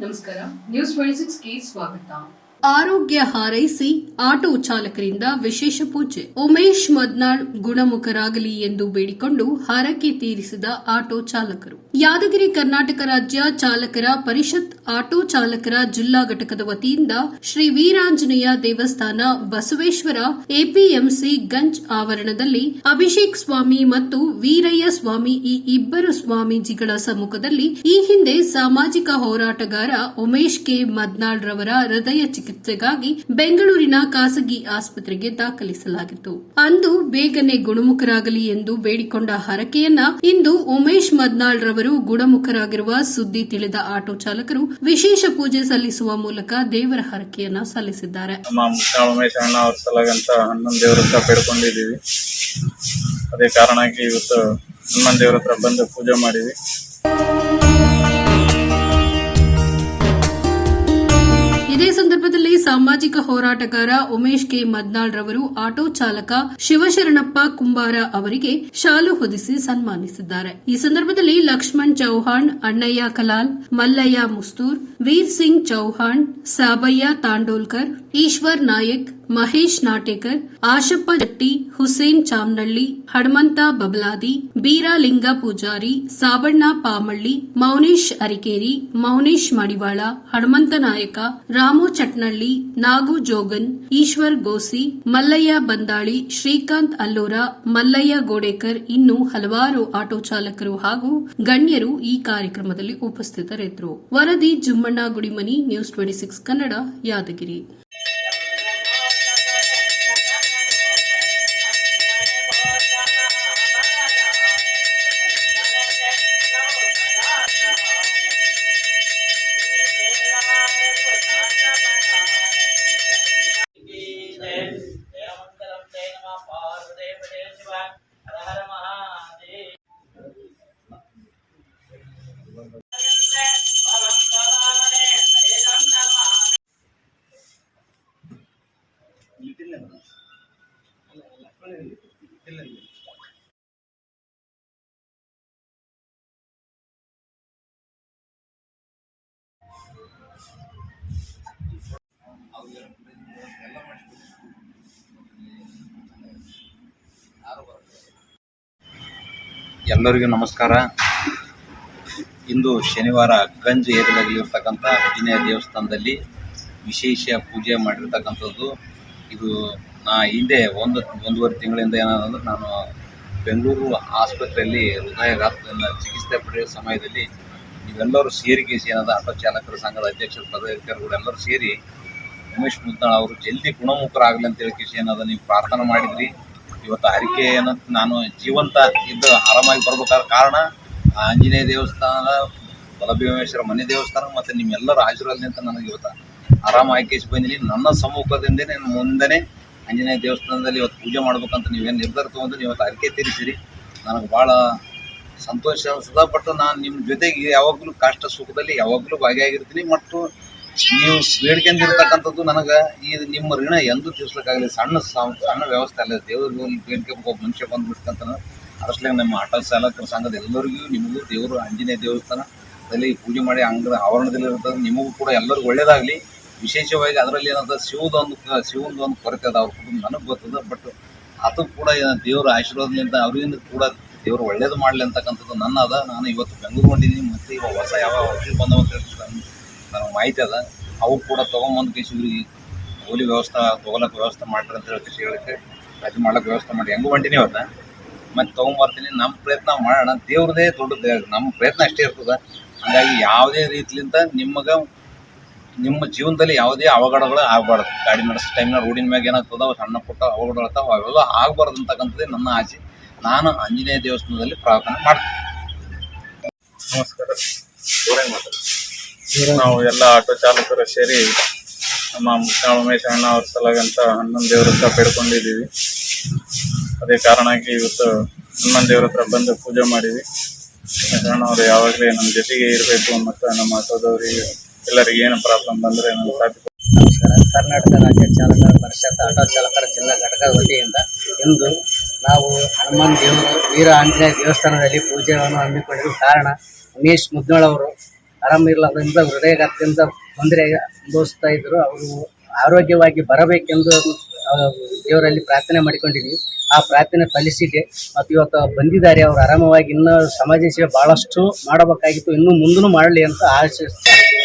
ನಮಸ್ಕಾರ. News twenty ಸಿಕ್ಸ್ಗೆ ಸ್ವಾಗತ. ಆರೋಗ್ಯ ಹಾರೈಸಿ ಆಟೋ ಚಾಲಕರಿಂದ ವಿಶೇಷ ಪೂಜೆ. ಉಮೇಶ್ ಮದ್ನಾಳ್ ಗುಣಮುಖರಾಗಲಿ ಎಂದು ಬೇಡಿಕೊಂಡು ಹರಕೆ ತೀರಿಸಿದ ಆಟೋ ಚಾಲಕರು. ಯಾದಗಿರಿ ಕರ್ನಾಟಕ ರಾಜ್ಯ ಚಾಲಕರ ಪರಿಷತ್, ಆಟೋ ಚಾಲಕರ ಜಿಲ್ಲಾ ಘಟಕದ ವತಿಯಿಂದ ಶ್ರೀ ವೀರಾಂಜನೇಯ ದೇವಸ್ಥಾನ ಬಸವೇಶ್ವರ ಎಪಿಎಂಸಿ ಗಂಜ್ ಆವರಣದಲ್ಲಿ ಅಭಿಷೇಕ್ ಸ್ವಾಮಿ ಮತ್ತು ವೀರಯ್ಯ ಸ್ವಾಮಿ ಈ ಇಬ್ಬರು ಸ್ವಾಮೀಜಿಗಳ ಸಮ್ಮುಖದಲ್ಲಿ ಈ ಹಿಂದೆ ಸಾಮಾಜಿಕ ಹೋರಾಟಗಾರ ಉಮೇಶ್ ಕೆ. ಮದ್ನಾಳ್ ರವರ ಹೃದಯ ಚಿಕಿತ್ಸೆಗಾಗಿ ಬೆಂಗಳೂರಿನ ಖಾಸಗಿ ಆಸ್ಪತ್ರೆಗೆ ದಾಖಲಿಸಲಾಗಿತ್ತು. ಅಂದು ಬೇಗನೆ ಗುಣಮುಖರಾಗಲಿ ಎಂದು ಬೇಡಿಕೊಂಡ ಹರಕೆಯನ್ನ ಇಂದು ಉಮೇಶ್ ಮದ್ನಾಳ್ ರವರು ಗುಣಮುಖರಾಗಿರುವ ಸುದ್ದಿ ತಿಳಿದ ಆಟೋ ಚಾಲಕರು ವಿಶೇಷ ಪೂಜೆ ಸಲ್ಲಿಸುವ ಮೂಲಕ ದೇವರ ಹರಕೆಯನ್ನ ಸಲ್ಲಿಸಿದ್ದಾರೆ. ಅವ್ರ ದೇವ್ರ ಹತ್ರ ಅದೇ ಕಾರಣಕ್ಕೆ ಇವತ್ತು ಹನ್ನೊಂದು ದೇವರ ಹತ್ರ ಬಂದು ಪೂಜೆ ಮಾಡಿದ್ವಿ. ಇದೇ ಸಂದರ್ಭದಲ್ಲಿ ಸಾಮಾಜಿಕ ಹೋರಾಟಗಾರ ಉಮೇಶ್ ಕೆ. ಮದ್ನಾಳ್ ರವರು ಆಟೋ ಚಾಲಕ ಶಿವಶರಣಪ್ಪ ಕುಂಬಾರ ಅವರಿಗೆ ಶಾಲು ಹೊದಿಸಿ ಸನ್ಮಾನಿಸಿದ್ದಾರೆ. ಈ ಸಂದರ್ಭದಲ್ಲಿ ಲಕ್ಷ್ಮಣ್ ಚೌಹಾಣ್, ಅಣ್ಣಯ್ಯ ಕಲಾಲ್, ಮಲ್ಲಯ್ಯ ಮುಸ್ತೂರ್, ವೀರ್ ಸಿಂಗ್ ಚೌಹಾಣ್, ಸಾಬಯ್ಯ ತಾಂಡೋಲ್ಕರ್, ಈಶ್ವರ್ ನಾಯಕ್ ಮಹೇಶ್ ನಾಟೇಕರ್, ಆಶಪ್ಪ ಜಟ್ಟಿ, ಹುಸೇನ್ ಚಾಮ್ನಳ್ಳಿ, ಹಣಮಂತ ಬಬಲಾದಿ ಬೀರಾಲಿಂಗ ಪೂಜಾರಿ, ಸಾಬಣ್ಣ ಪಾಮಳ್ಳಿ, ಮೌನೇಶ್ ಅರಿಕೇರಿ, ಮೌನೇಶ್ ಮಡಿವಾಳ, ಹಣಮಂತ ನಾಯಕ, ರಾಮು ಚಟ್ನಳ್ಳಿ, ನಾಗು ಜೋಗನ್, ಈಶ್ವರ್ ಗೋಸಿ, ಮಲ್ಲಯ್ಯ ಬಂದಾಳಿ, ಶ್ರೀಕಾಂತ್ ಅಲ್ಲೋರ, ಮಲ್ಲಯ್ಯ ಗೋಡೇಕರ್ ಇನ್ನು ಹಲವಾರು ಆಟೋ ಚಾಲಕರು ಹಾಗೂ ಗಣ್ಯರು ಈ ಕಾರ್ಯಕ್ರಮದಲ್ಲಿ ಉಪಸ್ಥಿತರಿದ್ದರು. ವರದಿ Jummanna Gudimani, news twenty six Kannada, Yadgir. ಎಲ್ಲರಿಗೂ ನಮಸ್ಕಾರ. ಇಂದು ಶನಿವಾರ ಗಂಜ್ ಏರಿಯಾದಲ್ಲಿ ಇರ್ತಕ್ಕಂಥ ಆಂಜನೇಯ ದೇವಸ್ಥಾನದಲ್ಲಿ ವಿಶೇಷ ಪೂಜೆ ಮಾಡಿರ್ತಕ್ಕಂಥದ್ದು ಇದು ನಾ ಹಿಂದೆ ಒಂದು, ಒಂದೂವರೆ ತಿಂಗಳಿಂದ ಏನಾದಂದ್ರೆ ನಾನು ಬೆಂಗಳೂರು ಆಸ್ಪತ್ರೆಯಲ್ಲಿ ಹೃದಯಘಾತದಿಂದ ಚಿಕಿತ್ಸೆ ಪಡೆಯುವ ಸಮಯದಲ್ಲಿ ಇವೆಲ್ಲರೂ ಸೇರಿ ಏನಾದ ಆಟೋ ಚಾಲಕರ ಸಂಘದ ಅಧ್ಯಕ್ಷರ, ಪದಾಧಿಕಾರಿಗಳು ಎಲ್ಲರೂ ಸೇರಿ ಉಮೇಶ್ ಮುದ್ನಾಳ್ ಅವರು ಜಲ್ದಿ ಗುಣಮುಖರಾಗಲಿ ಅಂತ ಹೇಳಿ ಕೇಸಿ ಏನದ ನೀವು ಪ್ರಾರ್ಥನೆ ಮಾಡಿದ್ರಿ. ಇವತ್ತು ಹರಿಕೆ ಏನಂತ ನಾನು ಜೀವಂತ ಇದ್ದು ಆರಾಮಾಗಿ ಬರ್ಬೇಕಾದ ಕಾರಣ ಆಂಜನೇಯ ದೇವಸ್ಥಾನ ಬಲಭೀಮೇಶ್ವರ ಮನೆ ದೇವಸ್ಥಾನ ಮತ್ತು ನಿಮ್ಮೆಲ್ಲರ ಆಶೀರ್ವಾದದಿಂದ ನನಗೆ ಇವತ್ತು ಆರಾಮ ಆಯ್ಕೆಸಿ ಬಂದಿನಿ. ನನ್ನ ಸಮ್ಮುಖದಿಂದನೇ ನಾನು ಮುಂದೆನೇ ಆಂಜನೇಯ ದೇವಸ್ಥಾನದಲ್ಲಿ ಇವತ್ತು ಪೂಜೆ ಮಾಡ್ಬೇಕಂತ ನೀವೇನು ನಿರ್ಧಾರ ತೊಗೊಂಡು ಇವತ್ತು ಅರಿಕೆ ತೀರಿಸಿರಿ. ನನಗೆ ಭಾಳ ಸಂತೋಷ ಅನಿಸ್ತದ ಬಟ್ ನಾನು ನಿಮ್ಮ ಜೊತೆಗೆ ಯಾವಾಗಲೂ ಕಷ್ಟ ಸುಖದಲ್ಲಿ ಯಾವಾಗಲೂ ಭಾಗಿಯಾಗಿರ್ತೀನಿ. ಮತ್ತು ನೀವು ಬೇಡ್ಕೊಂಡಿರ್ತಕ್ಕಂಥದ್ದು ನನಗೆ ಈ ನಿಮ್ಮ ಋಣ ಎಂದೂ ತೀರ್ಸ್ಲಿಕ್ಕಾಗಲಿ ಸಣ್ಣ ಸಣ್ಣ ವ್ಯವಸ್ಥೆ ಅಲ್ಲ. ದೇವ್ರ ಬೇಡ್ಕೊಬೇಕು, ಮನುಷ್ಯ ಬಂದ್ಬಿಡ್ತಂತ ಅದರಸ್ಲಾಗ ನಮ್ಮ ಆಟೋ ಚಾಲಕರ ಸಂಘದ ಎಲ್ಲರಿಗೂ, ನಿಮಗೂ ದೇವರು ಆಂಜನೇಯ ದೇವಸ್ಥಾನದಲ್ಲಿ ಪೂಜೆ ಮಾಡಿ ಅಂಗದ ಆವರಣದಲ್ಲಿರ್ತದೆ ನಿಮಗೂ ಕೂಡ ಎಲ್ಲರಿಗೂ ಒಳ್ಳೇದಾಗಲಿ. ವಿಶೇಷವಾಗಿ ಅದರಲ್ಲಿ ಏನಂತ ಶಿವದೊಂದು ಶಿವಂದು ಒಂದು ಕೊರತೆ ಅದ, ಅವ್ರ ಕುಟುಂಬ ನನಗೆ ಗೊತ್ತದ ಬಟ್ ಅದು ಕೂಡ ದೇವರ ಆಶೀರ್ವಾದದಿಂದ, ಅವರಿಂದ ಕೂಡ ದೇವರು ಒಳ್ಳೇದು ಮಾಡಲಿ ಅಂತಕ್ಕಂಥದ್ದು ನನ್ನ ಅದ. ನಾನು ಇವತ್ತು ಬೆಂಗಳೂರು ಹೊಂಟಿದ್ದೀನಿ ಮತ್ತೆ ಇವಾಗ ಹೊಸ ಯಾವ ಔಷಧಿ ಬಂದವ ಅಂತ ಹೇಳಿ ನನ್- ನನಗೆ ಮಾಹಿತಿ ಅದ. ಅವು ಕೂಡ ತೊಗೊಂಬಂದು ಕೇಸಿ ಇವ್ರಿಗೆ ಹೋಲಿ ವ್ಯವಸ್ಥೆ ತೊಗೊಳಕ್ಕೆ ವ್ಯವಸ್ಥೆ ಮಾಡ್ರಿ ಅಂತ ಹೇಳಿ ಕೇಸಿ ಹೇಳಕ್ಕೆ ರಜೆ ಮಾಡೋಕ್ಕೆ ವ್ಯವಸ್ಥೆ ಮಾಡಿ. ಹೆಂಗೆ ಹೊಂಟಿನಿ ಇವತ್ತು? ಮತ್ತು ತೊಗೊಂಬರ್ತೀನಿ. ನಮ್ಮ ಪ್ರಯತ್ನ ಮಾಡೋಣ. ದೇವ್ರದೇ ದೊಡ್ಡ ನಮ್ಮ ಪ್ರಯತ್ನ ಅಷ್ಟೇ ಇರ್ತದೆ. ಹಾಗಾಗಿ ಯಾವುದೇ ರೀತಿಲಿಂದ ನಿಮಗೆ ನಿಮ್ಮ ಜೀವನದಲ್ಲಿ ಯಾವುದೇ ಅವಘಡಗಳು ಆಗಬಾರ್ದು. ಗಾಡಿ ನಡೆಸೋ ಟೈಮ್ನ ರೋಡಿನ ಮ್ಯಾಗ ಏನಾಗ್ತದೆ ಅವು ಸಣ್ಣ ಪುಟ್ಟ ಅವಘಡಗಳು ಆಗ್ತಾವ ಅವೆಲ್ಲ ಆಗಬಾರ್ದು ಅಂತಕ್ಕಂಥದ್ದೇ ನನ್ನ ಆಸೆ. ನಾನು ಆಂಜನೇಯ ದೇವಸ್ಥಾನದಲ್ಲಿ ಪ್ರಾರ್ಥನೆ ಮಾಡ್ತೀನಿ. ನಮಸ್ಕಾರ. ನಾವು ಎಲ್ಲ ಆಟೋ ಚಾಲಕರು ಸೇರಿ ನಮ್ಮ ಮುಖ್ಯ ಉಮೇಶ್ ಅಣ್ಣ ಅವ್ರ ಸಲಗಂತ ಹನ್ನೊಂದು ದೇವ್ರ ಹತ್ರ ಬೇಡ್ಕೊಂಡಿದ್ದೀವಿ. ಅದೇ ಕಾರಣಕ್ಕೆ ಇವತ್ತು ಹನ್ನೊಂದು ದೇವ್ರ ಹತ್ರ ಬಂದು ಪೂಜೆ ಮಾಡಿದ್ವಿ. ಉಮೇಶ್ ಅಣ್ಣ ಅವರು ಯಾವಾಗಲೇ ನಮ್ಮ ಜೊತೆಗೆ ಇರಬೇಕು ಮತ್ತು ನಮ್ಮ ಆಟೋದವರಿಗೆ ಎಲ್ಲರಿಗೆ ಏನು ಪ್ರಾಬ್ಲಮ್ ಬಂದರೆ ನಮಸ್ಕಾರ. ಕರ್ನಾಟಕ ರಾಜ್ಯ ಚಾಲಕರ ಪರಿಷತ್ ಆಟೋ ಚಾಲಕರ ಜಿಲ್ಲಾ ಘಟಕ ವತಿಯಿಂದ ಇಂದು ನಾವು ಹನುಮಾನ್ ದೇವರು ವೀರ ಆಂಜನೇಯ ದೇವಸ್ಥಾನದಲ್ಲಿ ಪೂಜೆಯನ್ನು ಹಮ್ಮಿಕೊಂಡಿರುವ ಕಾರಣ ಉಮೇಶ್ ಮುದ್ನಾಳ್ ಅವರು ಆರಾಮಿರ್ಲಾರ್ದಿಂದ ಹೃದಯಘಾತದಿಂದ ತೊಂದರೆ ಅನುಭವಿಸ್ತಾ ಇದ್ರು ಅವರು ಆರೋಗ್ಯವಾಗಿ ಬರಬೇಕೆಂದು ದೇವರಲ್ಲಿ ಪ್ರಾರ್ಥನೆ ಮಾಡಿಕೊಂಡಿದ್ವಿ. ಆ ಪ್ರಾರ್ಥನೆ ಫಲಿಸಿದೆ. ಮತ್ತು ಇವತ್ತು ಬಂದಿದ್ದಾರೆ. ಅವರು ಆರಾಮವಾಗಿ ಇನ್ನೂ ಸಮಾಜ ಸೇವೆ ಬಹಳಷ್ಟು ಮಾಡಬೇಕಾಗಿತ್ತು. ಇನ್ನೂ ಮುಂದೂ ಮಾಡಲಿ ಅಂತ